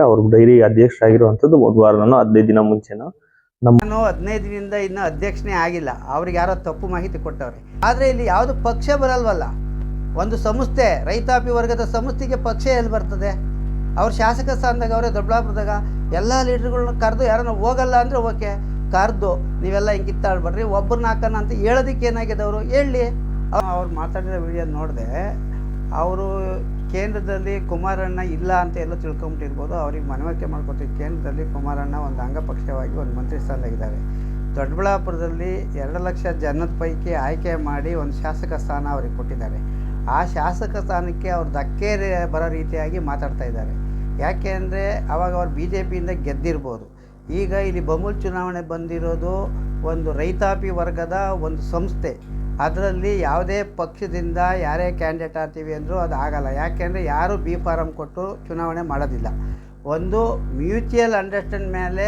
ಅವ್ರ ಡೈರಿ ಅಧ್ಯಕ್ಷರಾಗಿರುವಂತದ್ದು ಒಂದು ನಾನು ಹದಿನೈದು ದಿನ ಮುಂಚೆನೋ. ನಾನು ದಿನದಿಂದ ಇನ್ನೂ ಅಧ್ಯಕ್ಷನೇ ಆಗಿಲ್ಲ. ಅವ್ರಿಗೆ ಯಾರೋ ತಪ್ಪು ಮಾಹಿತಿ ಕೊಟ್ಟವ್ರೆ. ಆದರೆ ಇಲ್ಲಿ ಯಾವುದು ಪಕ್ಷ ಬರಲ್ವಲ್ಲ. ಒಂದು ಸಂಸ್ಥೆ, ರೈತಾಪಿ ವರ್ಗದ ಸಂಸ್ಥೆಗೆ ಪಕ್ಷ ಎಲ್ಲಿ ಬರ್ತದೆ? ಅವ್ರ ಶಾಸಕ ಸ್ಥಾನದಾಗ, ಅವರೇ ದೊಡ್ಡಬಳ್ಳಾಪುರದಾಗ ಎಲ್ಲ ಲೀಡರ್ಗಳನ್ನ ಕರೆದು ಯಾರನ್ನ ಹೋಗಲ್ಲ ಅಂದರೆ ಓಕೆ. ಕರೆದು ನೀವೆಲ್ಲ ಹಿಂಗೆ ಕಿತ್ತಾಡ್ಬೇಡ್ರಿ ಒಬ್ಬರನ್ನ ಹಾಕೋಣ ಅಂತ ಹೇಳೋದಕ್ಕೆ ಏನಾಗಿದೆ ಅವರು? ಹೇಳಿ. ಅವ್ರು ಮಾತಾಡಿರೋ ವಿಡಿಯೋ ನೋಡಿದೆ ಅವರು ಕೇಂದ್ರದಲ್ಲಿ ಕುಮಾರಣ್ಣ ಇಲ್ಲ ಅಂತ ಎಲ್ಲ ತಿಳ್ಕೊಂಬಿಟ್ಟಿರ್ಬೋದು, ಅವ್ರಿಗೆ ಮನವರಿಕೆ ಮಾಡ್ಕೊತೀವಿ. ಕೇಂದ್ರದಲ್ಲಿ ಕುಮಾರಣ್ಣ ಒಂದು ಅಂಗಪಕ್ಷವಾಗಿ ಒಂದು ಮಂತ್ರಿ ಸ್ಥಾನದಾಗಿದ್ದಾರೆ ದೊಡ್ಡಬಳ್ಳಾಪುರದಲ್ಲಿ ಎರಡು ಲಕ್ಷ ಜನದ ಪೈಕಿ ಆಯ್ಕೆ ಮಾಡಿ ಒಂದು ಶಾಸಕ ಸ್ಥಾನ ಅವ್ರಿಗೆ ಕೊಟ್ಟಿದ್ದಾರೆ. ಆ ಶಾಸಕ ಸ್ಥಾನಕ್ಕೆ ಅವ್ರು ಧಕ್ಕೆ ಬರೋ ರೀತಿಯಾಗಿ ಮಾತಾಡ್ತಾ ಇದ್ದಾರೆ. ಯಾಕೆ ಅಂದರೆ ಅವಾಗ ಅವ್ರು ಬಿ ಜೆ ಪಿಯಿಂದ ಗೆದ್ದಿರ್ಬೋದು. ಈಗ ಇಲ್ಲಿ ಬಮೂಲ್ ಚುನಾವಣೆ ಬಂದಿರೋದು ಒಂದು ರೈತಾಪಿ ವರ್ಗದ ಒಂದು ಸಂಸ್ಥೆ. ಅದರಲ್ಲಿ ಯಾವುದೇ ಪಕ್ಷದಿಂದ ಯಾರೇ ಕ್ಯಾಂಡಿಡೇಟ್ ಆಗ್ತೀವಿ ಅಂದರೂ ಅದು ಆಗಲ್ಲ. ಯಾಕೆಂದರೆ ಯಾರು ಬಿ ಫಾರಮ್ ಕೊಟ್ಟು ಚುನಾವಣೆ ಮಾಡೋದಿಲ್ಲ. ಒಂದು ಮ್ಯೂಚುವಲ್ ಅಂಡರ್ಸ್ಟ್ಯಾಂಡ್ ಮೇಲೆ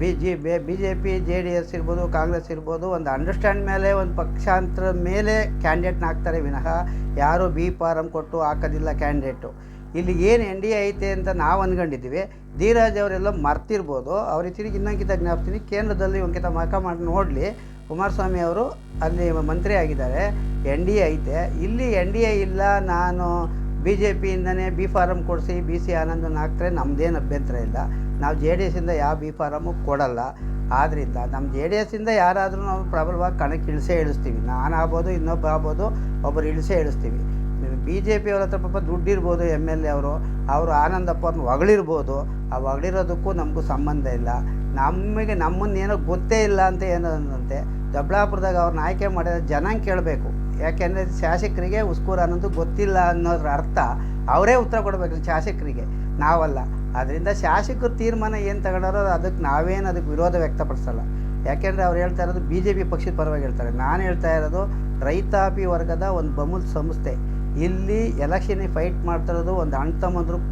B G, B J P J D S ಇರ್ಬೋದು, ಕಾಂಗ್ರೆಸ್ ಇರ್ಬೋದು, ಒಂದು ಅಂಡರ್ಸ್ಟ್ಯಾಂಡ್ ಮೇಲೆ ಒಂದು ಪಕ್ಷಾಂತರ ಮೇಲೆ ಕ್ಯಾಂಡಿಡೇಟ್ನ ಹಾಕ್ತಾರೆ ವಿನಃ ಯಾರು ಬಿ ಫಾರಮ್ ಕೊಟ್ಟು ಹಾಕೋದಿಲ್ಲ ಕ್ಯಾಂಡಿಡೇಟು. ಇಲ್ಲಿ ಏನು ಎನ್ ಡಿ ಎ ಐತೆ ಅಂತ ನಾವು ಅಂದ್ಕೊಂಡಿದ್ದೀವಿ ಧೀರಾಜ್ ಅವರೆಲ್ಲ ಮರ್ತಿರ್ಬೋದು. ಅವ್ರಿಗೆ ತಿರುಗಿ ಇನ್ನೊಂದ್ಕಿಂತ ಜ್ಞಾಪಿಸ್ತೀನಿ. ಕೇಂದ್ರದಲ್ಲಿ ಒಂದ್ಕಿಂತ ಮಕ ಮಾಡಿ ನೋಡಲಿ. ಕುಮಾರಸ್ವಾಮಿ ಅವರು ಅಲ್ಲಿ ಮಂತ್ರಿ ಆಗಿದ್ದಾರೆ. ಎನ್ ಡಿ ಎ ಐತೆ. ಇಲ್ಲಿ ಎನ್ ಡಿ ಎ ಇಲ್ಲ, ನಾನು ಬಿ ಜೆ ಪಿಯಿಂದನೇ ಬಿ ಫಾರಮ್ ಕೊಡಿಸಿ, ಬಿ ಸಿ ಆನಂದನ ಹಾಕ್ತಾರೆ ನಮ್ಮದೇನು ಅಭ್ಯಂತರ ಇಲ್ಲ. ನಾವು ಜೆ ಡಿ ಎಸ್ಸಿಂದ ಯಾವ ಬಿ ಫಾರಮು ಕೊಡಲ್ಲ. ಆದ್ದರಿಂದ ನಮ್ಮ ಜೆ ಡಿ ಎಸ್ಸಿಂದ ಯಾರಾದರೂ ನಾವು ಪ್ರಬಲವಾಗಿ ಕಣಕ್ಕೆ ಇಳಿಸೇ ಇಳಿಸ್ತೀವಿ. ನಾನು ಆಗ್ಬೋದು ಇನ್ನೊಬ್ಬ ಆಗ್ಬೋದು ಒಬ್ಬರು ಇಳಿಸೇ ಇಳಿಸ್ತೀವಿ. ಬಿ ಜೆ ಪಿ ಅವ್ರ ಹತ್ರ ಪಾಪ ದುಡ್ಡಿರ್ಬೋದು ಎಂ ಎಲ್ ಎ ಅವರು. ಅವರು ಆನಂದಪ್ಪ ಅವ್ರನ್ನ ಹೊಗಳಿರ್ಬೋದು. ಆ ಹೊಗಳಿರೋದಕ್ಕೂ ನಮಗೂ ಸಂಬಂಧ ಇಲ್ಲ. ನಮಗೆ ನಮ್ಮನ್ನೇನೋ ಗೊತ್ತೇ ಇಲ್ಲ ಅಂತ ಏನೋ ಅಂದಂತೆ ದೊಡ್ಡಬಳ್ಳಾಪುರದಾಗ ಅವ್ರನ್ನ ಆಯ್ಕೆ ಮಾಡಿದ ಜನಂಗೆ ಕೇಳಬೇಕು. ಯಾಕೆಂದರೆ ಶಾಸಕರಿಗೆ ಉಸ್ಕೂರು ಅನ್ನೋದು ಗೊತ್ತಿಲ್ಲ ಅನ್ನೋದ್ರ ಅರ್ಥ ಅವರೇ ಉತ್ತರ ಕೊಡಬೇಕು ಶಾಸಕರಿಗೆ. ನಾವಲ್ಲ. ಅದರಿಂದ ಶಾಸಕರು ತೀರ್ಮಾನ ಏನು ತಗೊಂಡಾರೋ ಅದಕ್ಕೆ ನಾವೇನು ಅದಕ್ಕೆ ವಿರೋಧ ವ್ಯಕ್ತಪಡಿಸಲ್ಲ. ಯಾಕೆಂದರೆ ಅವ್ರು ಹೇಳ್ತಾ ಇರೋದು ಬಿ ಜೆ ಪಿ ಪಕ್ಷದ ಪರವಾಗಿ ಹೇಳ್ತಾರೆ. ನಾನು ಹೇಳ್ತಾ ಇರೋದು ರೈತಾಪಿ ವರ್ಗದ ಒಂದು ಬಮೂಲ್ ಸಂಸ್ಥೆ. ಇಲ್ಲಿ ಎಲೆಕ್ಷನಿಗೆ ಫೈಟ್ ಮಾಡ್ತಿರೋದು ಒಂದು ಅಣ್ಣ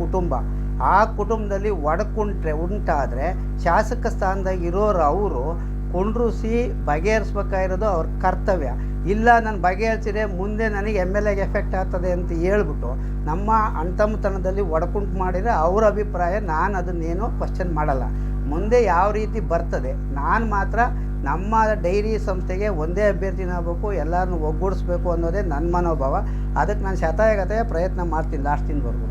ಕುಟುಂಬ. ಆ ಕುಟುಂಬದಲ್ಲಿ ಒಡಕುಂಟ್ರೆ ಉಂಟಾದರೆ ಶಾಸಕ ಸ್ಥಾನದಾಗ ಇರೋರು ಅವರು ಕುಂಡ್ರಿಸಿ ಬಗೆಹರಿಸ್ಬೇಕಾಗಿರೋದು ಅವ್ರ ಕರ್ತವ್ಯ. ಇಲ್ಲ, ನಾನು ಬಗೆಹರಿಸಿದ್ರೆ ಮುಂದೆ ನನಗೆ ಎಂ ಎಲ್ ಎಗೆ ಎಫೆಕ್ಟ್ ಆಗ್ತದೆ ಅಂತ ಹೇಳ್ಬಿಟ್ಟು ನಮ್ಮ ಅಣ್ತಮ್ಮತನದಲ್ಲಿ ಒಡಕುಂಟು ಮಾಡಿದರೆ ಅವ್ರ ಅಭಿಪ್ರಾಯ ನಾನು ಅದನ್ನೇನು ಕ್ವಶನ್ ಮಾಡಲ್ಲ. ಮುಂದೆ ಯಾವ ರೀತಿ ಬರ್ತದೆ, ನಾನು ಮಾತ್ರ ನಮ್ಮ ಡೈರಿ ಸಂಸ್ಥೆಗೆ ಒಂದೇ ಅಭ್ಯರ್ಥಿನ ಆಗಬೇಕು ಎಲ್ಲರನ್ನೂ ಒಗ್ಗೂಡಿಸ್ಬೇಕು ಅನ್ನೋದೇ ನನ್ನ ಮನೋಭಾವ. ಅದಕ್ಕೆ ನಾನು ಶತಾಯಗತೆಯ ಪ್ರಯತ್ನ ಮಾಡ್ತೀನಿ ಲಾಸ್ಟ್ ದಿನವರೆಗೂ